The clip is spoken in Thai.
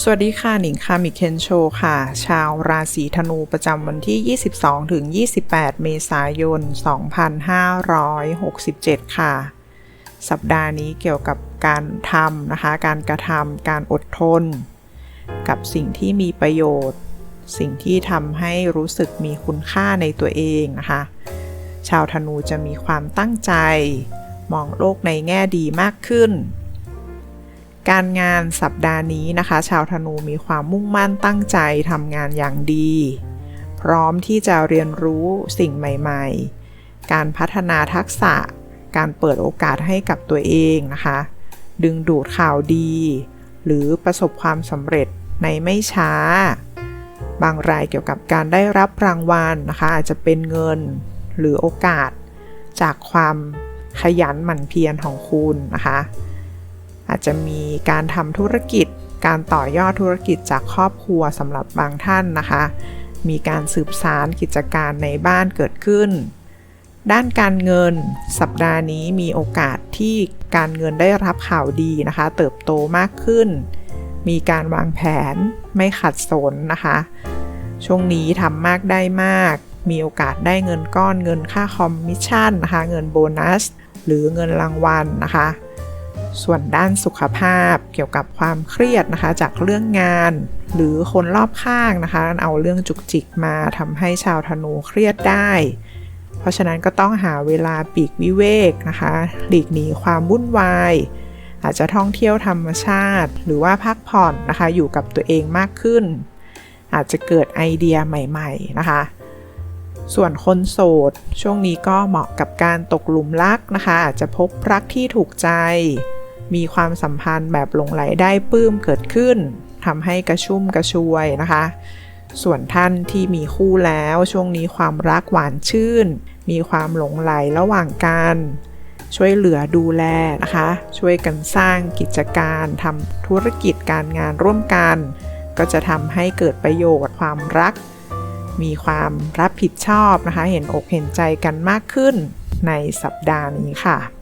สวัสดีค่ะ หนิงคามิเคนโชค่ะ ชาวราศีธนูประจำวันที่ 22 ถึง 28 เมษายน 2567 ค่ะ สัปดาห์นี้เกี่ยวกับการทำนะคะ การกระทำการอดทน กับสิ่งที่มีประโยชน์ สิ่งที่ทำให้รู้สึกมีคุณค่าในตัวเองนะคะ ชาวธนูจะมีความตั้งใจ มองโลกในแง่ดีมากขึ้น การงานสัปดาห์นี้นะคะ ชาวธนูมีความมุ่งมั่นตั้งใจทำงานอย่างดี พร้อมที่จะเรียนรู้สิ่งใหม่ ๆ การพัฒนาทักษะ การเปิดโอกาสให้กับตัวเองนะคะ ดึงดูดข่าวดี หรือประสบความสำเร็จในไม่ช้า บางรายเกี่ยวกับการได้รับรางวัลนะคะ อาจจะเป็นเงินหรือโอกาสจากความขยันหมั่นเพียรของคุณนะคะ อาจจะมีการทำธุรกิจ การต่อยอดธุรกิจจากครอบครัวสำหรับบางท่านนะคะ มีการสืบสารกิจการในบ้านเกิดขึ้น ด้านการเงิน สัปดาห์นี้มีโอกาสที่การเงินได้รับข่าวดีนะคะ เติบโตมากขึ้น มีการวางแผนไม่ขัดสนนะคะ ช่วงนี้ทำมากได้มาก มีโอกาสได้เงินก้อนเงินค่าคอมมิชชั่นนะคะ เงินโบนัส หรือเงินรางวัลนะคะ ส่วนด้านสุขภาพเกี่ยวกับความเครียดนะคะ จากเรื่องงาน หรือคนรอบข้างนะคะ เอาเรื่องจุกจิกมาทำให้ชาวธนูเครียดได้ เพราะฉะนั้นก็ต้องหาเวลาปีกวิเวกนะคะ หลีกหนีความวุ่นวาย อาจจะท่องเที่ยวธรรมชาติ หรือว่าพักผ่อนนะคะ อยู่กับตัวเองมากขึ้น อาจจะเกิดไอเดียใหม่ ๆ นะคะส่วนคนโสด ช่วงนี้ก็เหมาะกับการตกหลุมรักนะคะ อาจจะพบรักที่ถูกใจ มีความสัมพันธ์แบบหลงไหลได้ปลื้มเกิดขึ้นทำให้กระชุ่มกระชวยนะคะ ส่วนท่านที่มีคู่แล้วช่วงนี้ความรักหวานชื่น มีความหลงไหลระหว่างกัน ช่วยเหลือดูแลนะคะ ช่วยกันสร้างกิจการทำธุรกิจการงานร่วมกัน ก็จะทำให้เกิดประโยชน์ความรัก มีความรับผิดชอบนะคะ เห็นอกเห็นใจกันมากขึ้นในสัปดาห์นี้ค่ะ